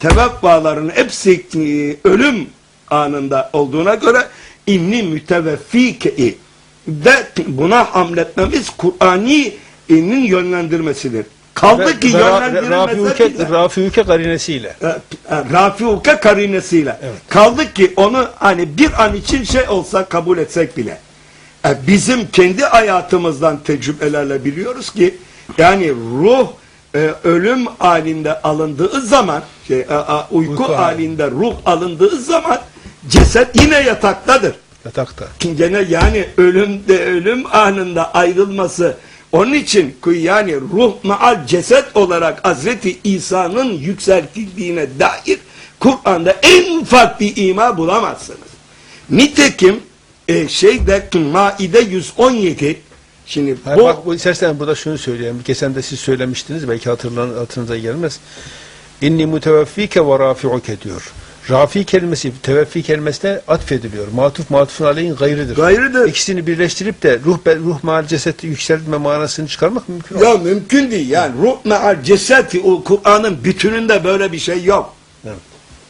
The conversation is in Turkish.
teveffaların hepsi e, ölüm anında olduğuna göre inni müteveffike de buna hamletmemiz Kur'ani'nin yönlendirmesidir. Kaldı ki yönlendirilmese Rafiuke, bile- Rafiuke karinesiyle. e, e, Rafiuke karinesiyle. Evet. Kaldı ki onu hani bir an için şey olsa kabul etsek bile. E, bizim kendi hayatımızdan tecrübelerle biliyoruz ki yani ruh e, ölüm halinde alındığı zaman şey, e, e, uyku, Uyku hali. halinde ruh alındığı zaman ceset yine yataktadır. Yatakta. Gene yani ölümde ölüm anında ayrılması onun için yani ruh maal ceset olarak Hazreti İsa'nın yükseltildiğine dair Kur'an'da en ufak bir ima bulamazsınız. Nitekim e, şeyde Maide 117 şimdi Hayır, bu bak bu istersen burada şunu söyleyeyim. Geçen de siz söylemiştiniz belki hatırlan, hatırınıza gelmez. İnni muteveffike ve rafi'uke diyor. Rafi kelimesi teveffi kelimesine atfediliyor. Matuf matufun aleyhin gayrıdır. Gayrıdır. İkisini birleştirip de ruh ruh mal cesedi yükseltme manasını çıkarmak mümkün ya olmaz. mümkün değil yani ruh maal cesedi o Kur'an'ın bütününde böyle bir şey yok. Evet.